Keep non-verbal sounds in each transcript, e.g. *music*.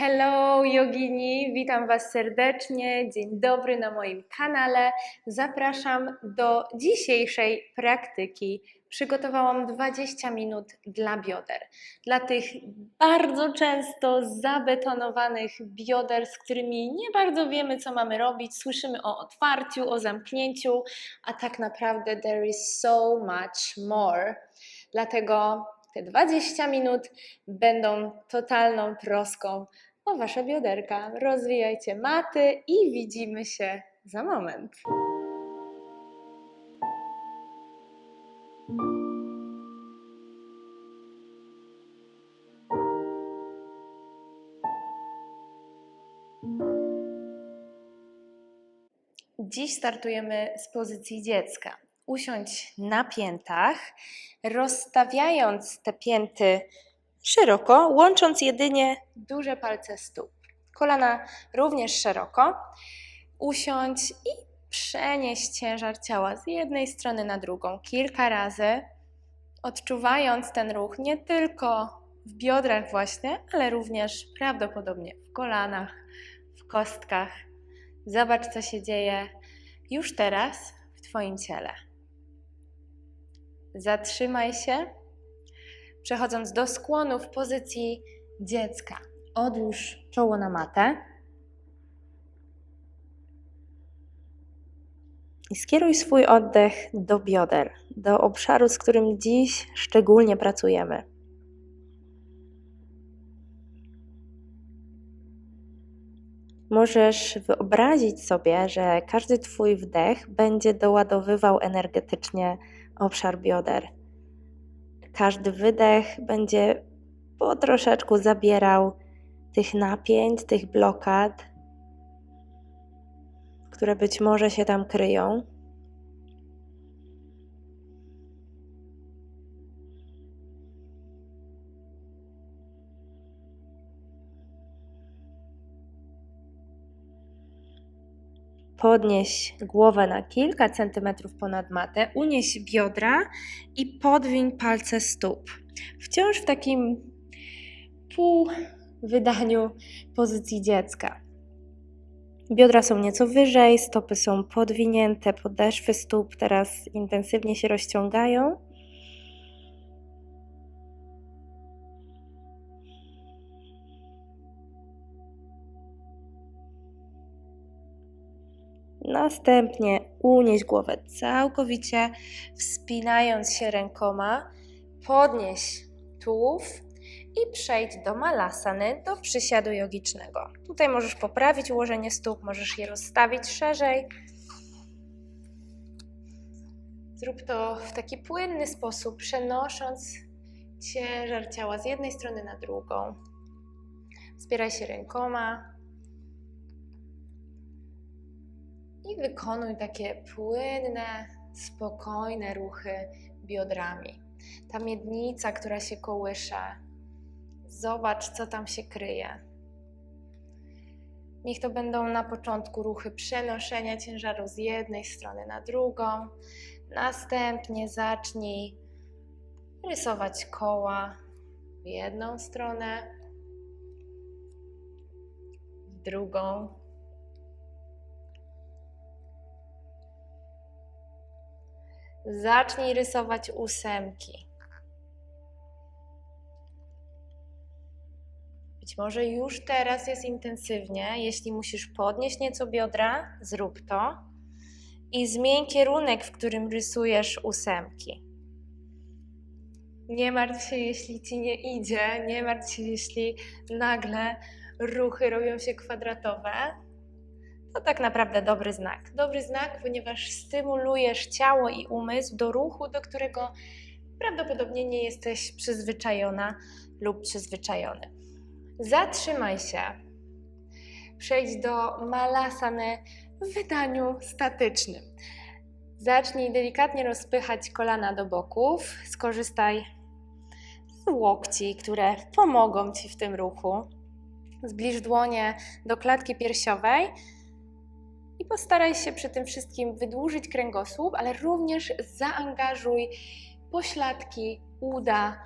Hello yogini, witam Was serdecznie. Dzień dobry na moim kanale. Zapraszam do dzisiejszej praktyki. Przygotowałam 20 minut dla bioder. Dla tych bardzo często zabetonowanych bioder, z którymi nie bardzo wiemy, co mamy robić. Słyszymy o otwarciu, o zamknięciu, a tak naprawdę there is so much more. Dlatego te 20 minut będą totalną troską o Wasze bioderka. Rozwijajcie maty i widzimy się za moment. Dziś startujemy z pozycji dziecka. Usiądź na piętach, rozstawiając te pięty szeroko, łącząc jedynie duże palce stóp. Kolana również szeroko. Usiądź i przenieś ciężar ciała z jednej strony na drugą kilka razy, odczuwając ten ruch nie tylko w biodrach właśnie, ale również prawdopodobnie w kolanach, w kostkach. Zobacz, co się dzieje już teraz w Twoim ciele. Zatrzymaj się, przechodząc do skłonu w pozycji dziecka. Odłóż czoło na matę i skieruj swój oddech do bioder, do obszaru, z którym dziś szczególnie pracujemy. Możesz wyobrazić sobie, że każdy Twój wdech będzie doładowywał energetycznie obszar bioder. Każdy wydech będzie po troszeczku zabierał tych napięć, tych blokad, które być może się tam kryją. Podnieś głowę na kilka centymetrów ponad matę, unieś biodra i podwiń palce stóp. Wciąż w takim pół wydaniu pozycji dziecka. Biodra są nieco wyżej, stopy są podwinięte, podeszwy stóp teraz intensywnie się rozciągają. Następnie unieś głowę całkowicie, wspinając się rękoma, podnieś tułów i przejdź do malasany, do przysiadu jogicznego. Tutaj możesz poprawić ułożenie stóp, możesz je rozstawić szerzej. Zrób to w taki płynny sposób, przenosząc ciężar ciała z jednej strony na drugą. Wspieraj się rękoma, i wykonuj takie płynne, spokojne ruchy biodrami. Ta miednica, która się kołysze, zobacz, co tam się kryje. Niech to będą na początku ruchy przenoszenia ciężaru z jednej strony na drugą. Następnie zacznij rysować koła w jedną stronę, w drugą. Zacznij rysować ósemki. Być może już teraz jest intensywnie. Jeśli musisz podnieść nieco biodra, zrób to. I zmień kierunek, w którym rysujesz ósemki. Nie martw się, jeśli ci nie idzie, nie martw się, jeśli nagle ruchy robią się kwadratowe to tak naprawdę dobry znak. Dobry znak, ponieważ stymulujesz ciało i umysł do ruchu, do którego prawdopodobnie nie jesteś przyzwyczajona lub przyzwyczajony. Zatrzymaj się. Przejdź do malasany w wydaniu statycznym. Zacznij delikatnie rozpychać kolana do boków. Skorzystaj z łokci, które pomogą ci w tym ruchu. Zbliż dłonie do klatki piersiowej postaraj się przy tym wszystkim wydłużyć kręgosłup, ale również zaangażuj pośladki, uda,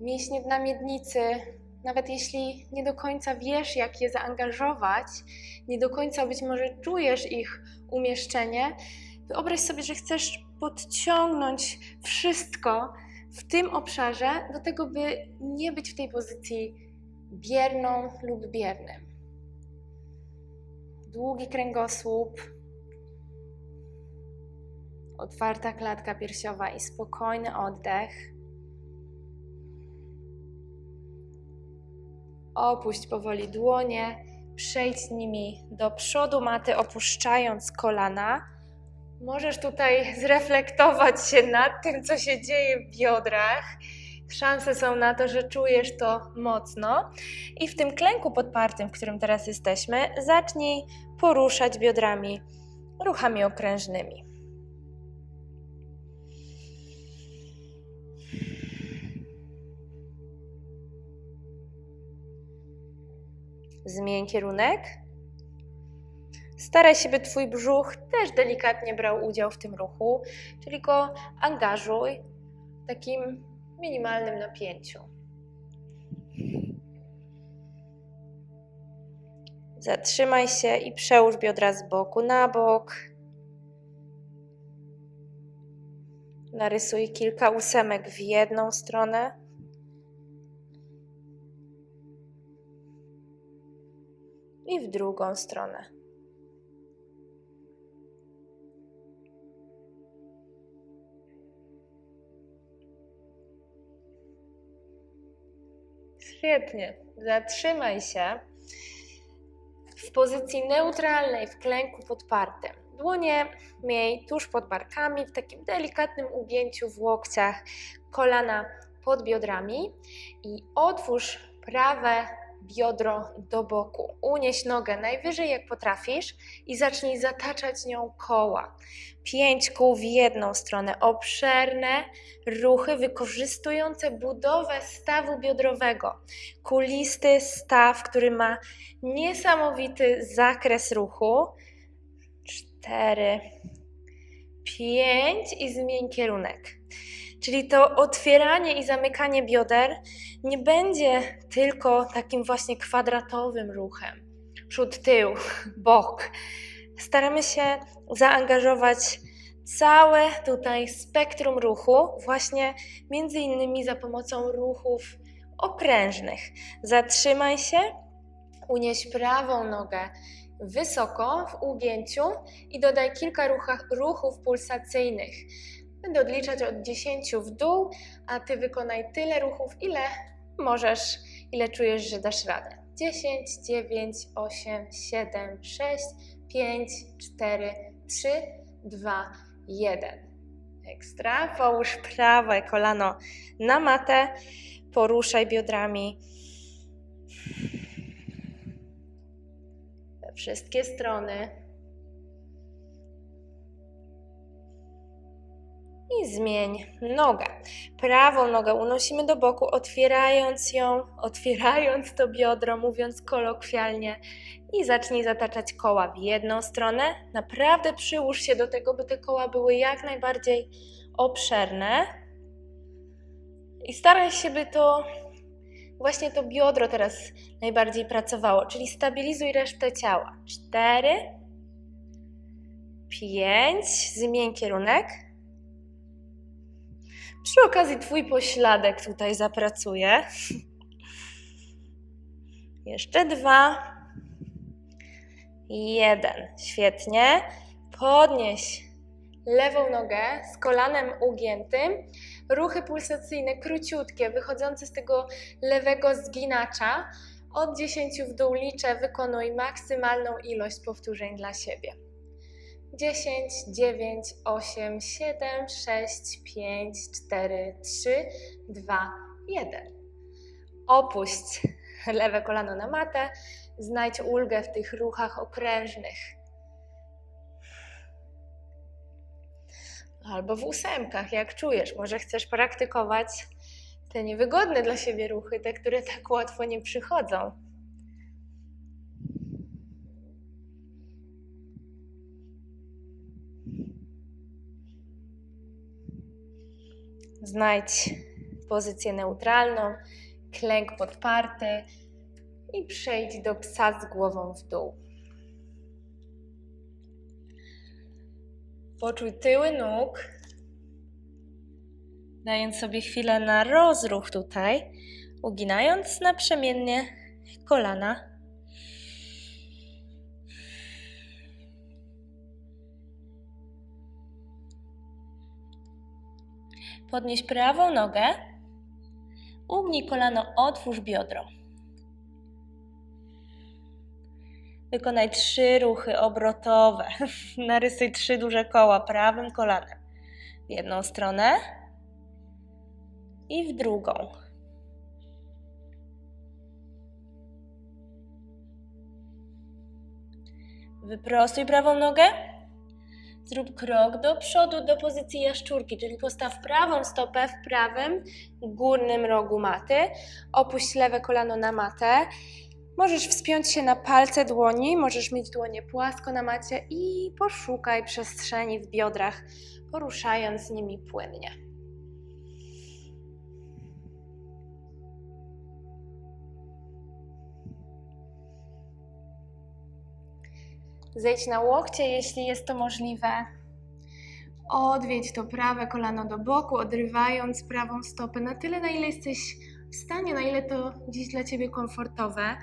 mięśnie w namiednicy, nawet jeśli nie do końca wiesz, jak je zaangażować, nie do końca być może czujesz ich umieszczenie, wyobraź sobie, że chcesz podciągnąć wszystko w tym obszarze do tego, by nie być w tej pozycji bierną lub biernym. Długi kręgosłup, otwarta klatka piersiowa i spokojny oddech. Opuść powoli dłonie, przejdź nimi do przodu maty, opuszczając kolana. Możesz tutaj zreflektować się nad tym, co się dzieje w biodrach. Szanse są na to, że czujesz to mocno. I w tym klęku podpartym, w którym teraz jesteśmy, zacznij poruszać biodrami ruchami okrężnymi. Zmień kierunek. Staraj się, by Twój brzuch też delikatnie brał udział w tym ruchu, czyli go angażuj takim minimalnym napięciu. Zatrzymaj się i przełóż biodra z boku na bok. Narysuj kilka ósemek w jedną stronę. I w drugą stronę. Świetnie. Zatrzymaj się w pozycji neutralnej, w klęku podpartym. Dłonie miej tuż pod barkami, w takim delikatnym ugięciu w łokciach, kolana pod biodrami i otwórz prawe biodro do boku. Unieś nogę najwyżej jak potrafisz i zacznij zataczać nią koła. Pięć kół w jedną stronę. Obszerne ruchy wykorzystujące budowę stawu biodrowego. Kulisty staw, który ma niesamowity zakres ruchu. Cztery, pięć i zmień kierunek. Czyli to otwieranie i zamykanie bioder nie będzie tylko takim właśnie kwadratowym ruchem. Przód, tył, *laughs* bok. Staramy się zaangażować całe tutaj spektrum ruchu, właśnie między innymi za pomocą ruchów okrężnych. Zatrzymaj się, unieś prawą nogę wysoko w ugięciu i dodaj kilka ruchach, ruchów pulsacyjnych. Będę odliczać od 10 w dół, a ty wykonaj tyle ruchów, ile możesz, ile czujesz, że dasz radę. 10, 9, 8, 7, 6, 5, 4, 3, 2, 1. Ekstra. Połóż prawe kolano na matę, poruszaj biodrami we wszystkie strony. I zmień nogę. Prawą nogę unosimy do boku, otwierając ją, *laughs* otwierając to biodro, mówiąc kolokwialnie, i zacznij zataczać koła w jedną stronę. Naprawdę przyłóż się do tego, by te koła były jak najbardziej obszerne. I staraj się, by to właśnie to biodro teraz najbardziej pracowało, czyli stabilizuj resztę ciała. Cztery, pięć, zmień kierunek. Przy okazji Twój pośladek tutaj zapracuje. Jeszcze dwa. Jeden. Świetnie. Podnieś lewą nogę z kolanem ugiętym. Ruchy pulsacyjne króciutkie, wychodzące z tego lewego zginacza. Od 10 w dół liczę, wykonuj maksymalną ilość powtórzeń dla siebie. 10, 9, 8, 7, 6, 5, 4, 3, 2, 1. Opuść lewe kolano na matę, znajdź ulgę w tych ruchach okrężnych. Albo w ósemkach, jak czujesz. Może chcesz praktykować te niewygodne dla siebie ruchy, te, które tak łatwo nie przychodzą. Znajdź pozycję neutralną, klęk podparty i przejdź do psa z głową w dół. Poczuj tyły nóg, dając sobie chwilę na rozruch tutaj, uginając naprzemiennie kolana. Podnieś prawą nogę, ugnij kolano, otwórz biodro. Wykonaj trzy ruchy obrotowe. *laughs* Narysuj trzy duże koła prawym kolanem. W jedną stronę i w drugą. Wyprostuj prawą nogę. Zrób krok do przodu do pozycji jaszczurki, czyli postaw prawą stopę w prawym górnym rogu maty. Opuść lewe kolano na matę. Możesz wspiąć się na palce dłoni, możesz mieć dłonie płasko na macie i poszukaj przestrzeni w biodrach, poruszając nimi płynnie. Zejdź na łokcie, jeśli jest to możliwe. Odwiedź to prawe kolano do boku, odrywając prawą stopę na tyle, na ile jesteś w stanie, na ile to dziś dla Ciebie komfortowe.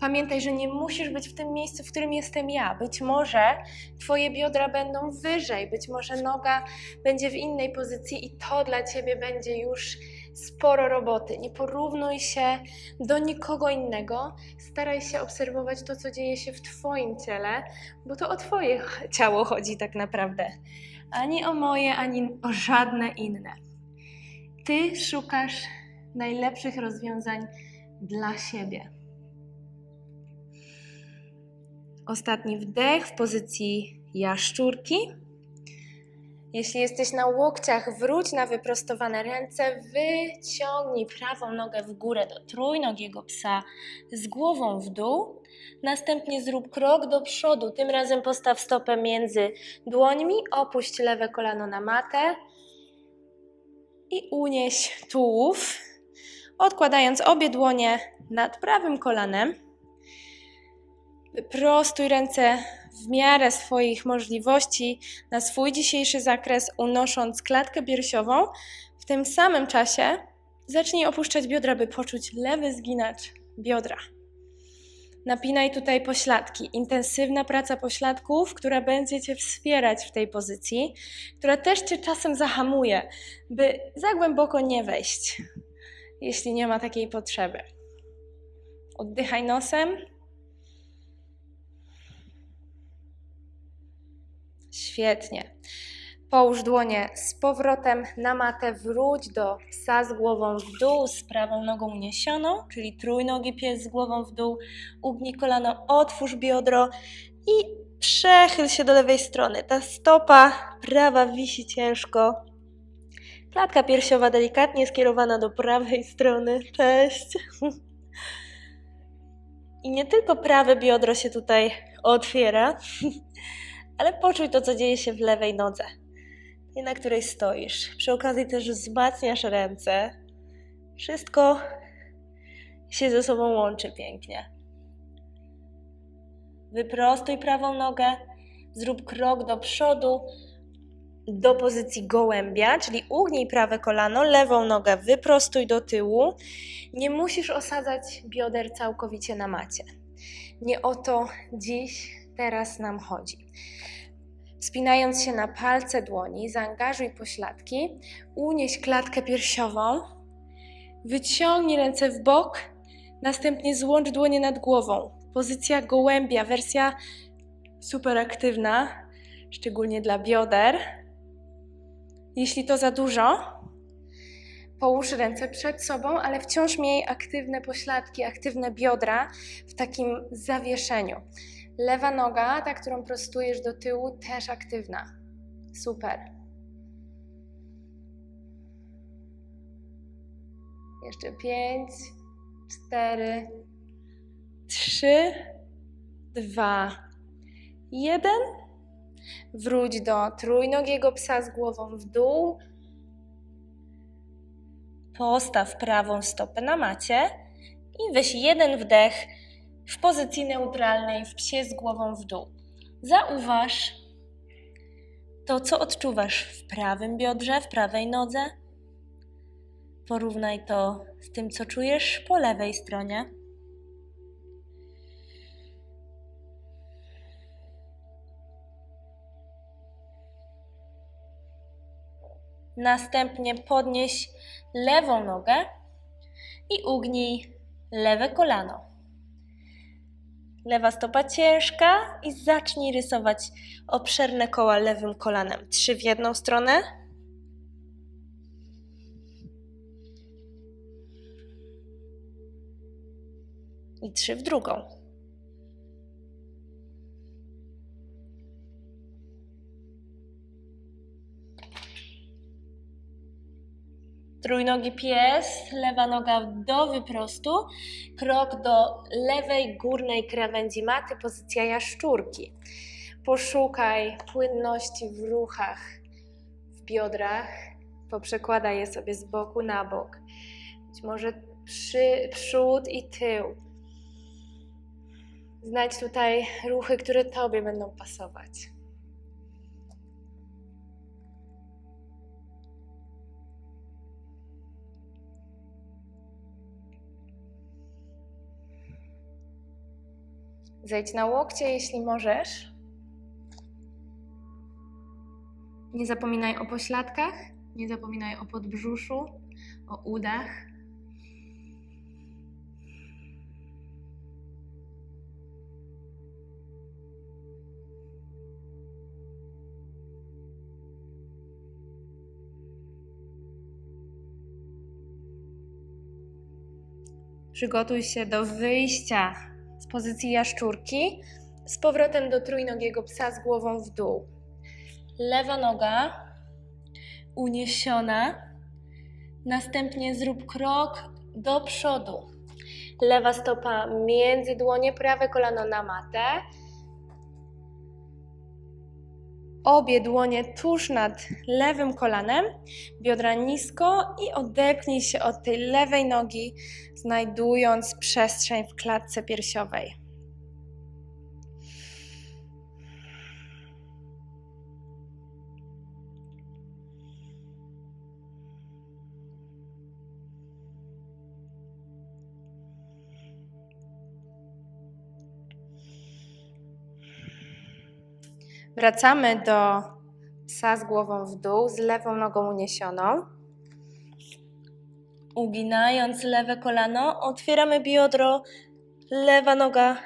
Pamiętaj, że nie musisz być w tym miejscu, w którym jestem ja. Być może Twoje biodra będą wyżej, być może noga będzie w innej pozycji i to dla Ciebie będzie już sporo roboty. Nie porównuj się do nikogo innego. Staraj się obserwować to, co dzieje się w Twoim ciele, bo to o Twoje *laughs* ciało chodzi tak naprawdę. Ani o moje, ani o żadne inne. Ty szukasz najlepszych rozwiązań dla siebie. Ostatni wdech w pozycji jaszczurki. Jeśli jesteś na łokciach, wróć na wyprostowane ręce, wyciągnij prawą nogę w górę do trójnogiego psa z głową w dół. Następnie zrób krok do przodu, tym razem postaw stopę między dłońmi, opuść lewe kolano na matę i unieś tułów, odkładając obie dłonie nad prawym kolanem. Wyprostuj ręce w miarę swoich możliwości na swój dzisiejszy zakres, unosząc klatkę piersiową. W tym samym czasie zacznij opuszczać biodra, by poczuć lewy zginacz biodra. Napinaj tutaj pośladki. Intensywna praca pośladków, która będzie Cię wspierać w tej pozycji, która też Cię czasem zahamuje, by za głęboko nie wejść, jeśli nie ma takiej potrzeby. Oddychaj nosem. Świetnie. Połóż dłonie z powrotem na matę, wróć do psa z głową w dół, z prawą nogą uniesioną, czyli trójnogi pies z głową w dół. Ugnij kolano, otwórz biodro i przechyl się do lewej strony. Ta stopa prawa wisi ciężko. Klatka piersiowa delikatnie skierowana do prawej strony. Cześć. I nie tylko prawe biodro się tutaj otwiera, ale poczuj to, co dzieje się w lewej nodze, tej, na której stoisz. Przy okazji też wzmacniasz ręce. Wszystko się ze sobą łączy pięknie. Wyprostuj prawą nogę, zrób krok do przodu, do pozycji gołębia, czyli ugnij prawe kolano, lewą nogę wyprostuj do tyłu. Nie musisz osadzać bioder całkowicie na macie. Nie o to dziś, teraz nam chodzi. Wspinając się na palce dłoni, zaangażuj pośladki, unieś klatkę piersiową, wyciągnij ręce w bok, następnie złącz dłonie nad głową. Pozycja gołębia, wersja super aktywna, szczególnie dla bioder. Jeśli to za dużo, połóż ręce przed sobą, ale wciąż miej aktywne pośladki, aktywne biodra w takim zawieszeniu. Lewa noga, ta, którą prostujesz do tyłu, też aktywna. Super. Jeszcze pięć, cztery, trzy, dwa, jeden. Wróć do trójnogiego psa z głową w dół. Postaw prawą stopę na macie i weź jeden wdech w pozycji neutralnej, w psie z głową w dół. Zauważ to, co odczuwasz w prawym biodrze, w prawej nodze. Porównaj to z tym, co czujesz po lewej stronie. Następnie podnieś lewą nogę i ugnij lewe kolano. Lewa stopa ciężka i zacznij rysować obszerne koła lewym kolanem. Trzy w jedną stronę. I trzy w drugą. Trójnogi pies, lewa noga do wyprostu, krok do lewej górnej krawędzi maty, pozycja jaszczurki. Poszukaj płynności w ruchach, w biodrach, poprzekładaj je sobie z boku na bok. Być może przy, przód i tył. Znajdź tutaj ruchy, które Tobie będą pasować. Zejdź na łokcie, jeśli możesz. Nie zapominaj o pośladkach, nie zapominaj o podbrzuszu, o udach. Przygotuj się do wyjścia pozycji jaszczurki z powrotem do trójnogiego psa z głową w dół. Lewa noga uniesiona. Następnie zrób krok do przodu. Lewa stopa między dłonie, prawe kolano na matę. Obie dłonie tuż nad lewym kolanem, biodra nisko i odepnij się od tej lewej nogi, znajdując przestrzeń w klatce piersiowej. Wracamy do psa z głową w dół, z lewą nogą uniesioną. Uginając lewe kolano, otwieramy biodro. Lewa noga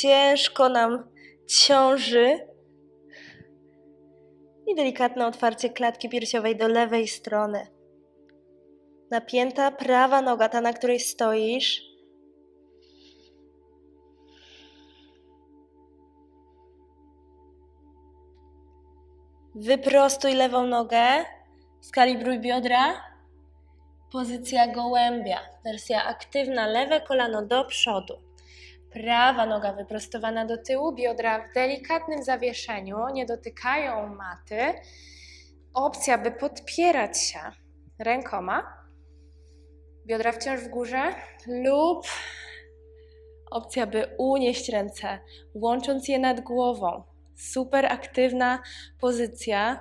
ciężko nam ciąży. I delikatne otwarcie klatki piersiowej do lewej strony. Napięta prawa noga, ta na której stoisz. Wyprostuj lewą nogę, skalibruj biodra. Pozycja gołębia, wersja aktywna, lewe kolano do przodu. Prawa noga wyprostowana do tyłu, biodra w delikatnym zawieszeniu, nie dotykają maty. Opcja, by podpierać się rękoma, biodra wciąż w górze, lub opcja, by unieść ręce, łącząc je nad głową. Super aktywna pozycja.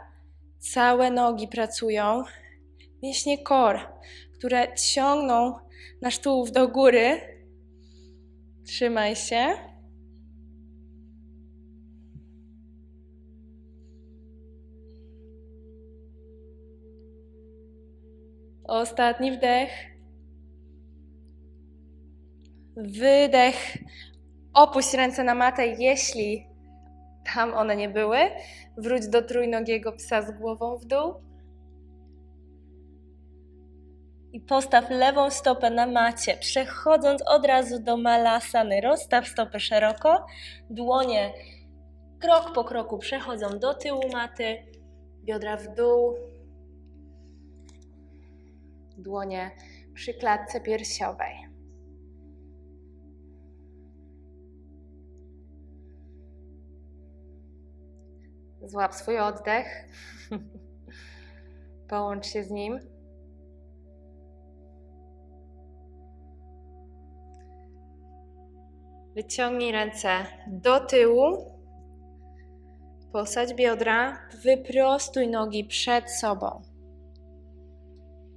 Całe nogi pracują. Mięśnie kor, które ciągną nasz tułów do góry. Trzymaj się. Ostatni wdech. Wydech. Opuść ręce na matę, jeśli tam one nie były. Wróć do trójnogiego psa z głową w dół. I postaw lewą stopę na macie, przechodząc od razu do malasany. Rozstaw stopy szeroko, dłonie krok po kroku przechodzą do tyłu maty, Biodra w dół. Dłonie przy klatce piersiowej. Złap swój oddech. *laughs* Połącz się z nim. Wyciągnij ręce do tyłu. Posadź biodra, wyprostuj nogi przed sobą.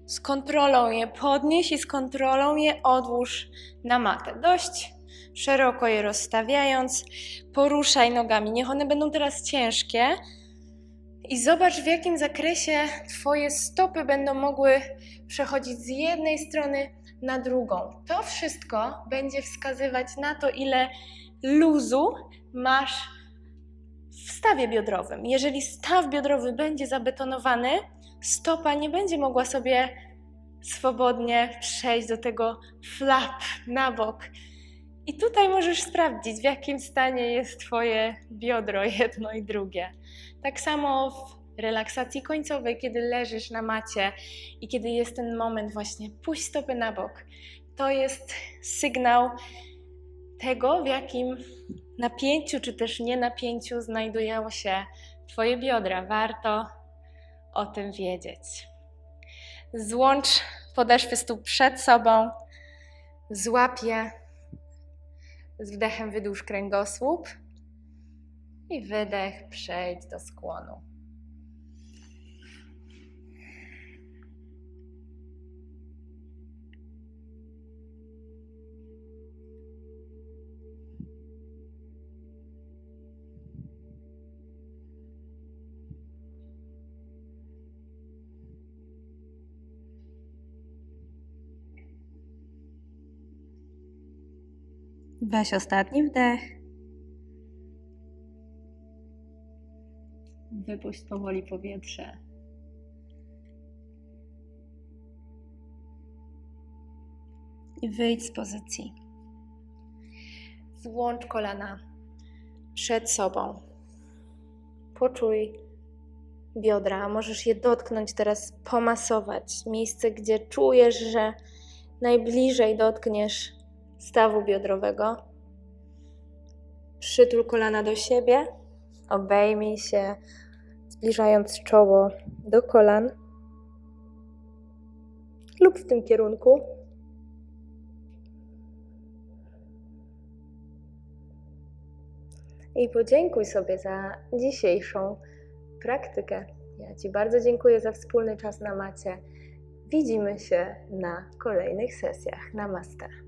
Z kontrolą je podnieś i z kontrolą je odłóż na matę. Dość szeroko je rozstawiając. Poruszaj nogami. Niech one będą teraz ciężkie. I zobacz, w jakim zakresie Twoje stopy będą mogły przechodzić z jednej strony na drugą. To wszystko będzie wskazywać na to, ile luzu masz w stawie biodrowym. Jeżeli staw biodrowy będzie zabetonowany, stopa nie będzie mogła sobie swobodnie przejść do tego flap na bok. I tutaj możesz sprawdzić, w jakim stanie jest Twoje biodro, *laughs* jedno i drugie. Tak samo w relaksacji końcowej, kiedy leżysz na macie i kiedy jest ten moment właśnie puść stopy na bok, to jest sygnał tego, w jakim napięciu czy też nie napięciu znajdują się Twoje biodra. Warto o tym wiedzieć. Złącz podeszwy stóp przed sobą, złap je z wdechem wydłuż kręgosłup i wydech przejdź do skłonu. Weź ostatni wdech. Wypuść powoli powietrze. I wyjdź z pozycji. Złącz kolana przed sobą. Poczuj biodra. Możesz je dotknąć teraz, pomasować. Miejsce, gdzie czujesz, że najbliżej dotkniesz stawu biodrowego. Przytul kolana do siebie. Obejmij się, zbliżając czoło do kolan lub w tym kierunku. i podziękuj sobie za dzisiejszą praktykę. Ja Ci bardzo dziękuję za wspólny czas na macie. Widzimy się na kolejnych sesjach. Namaste.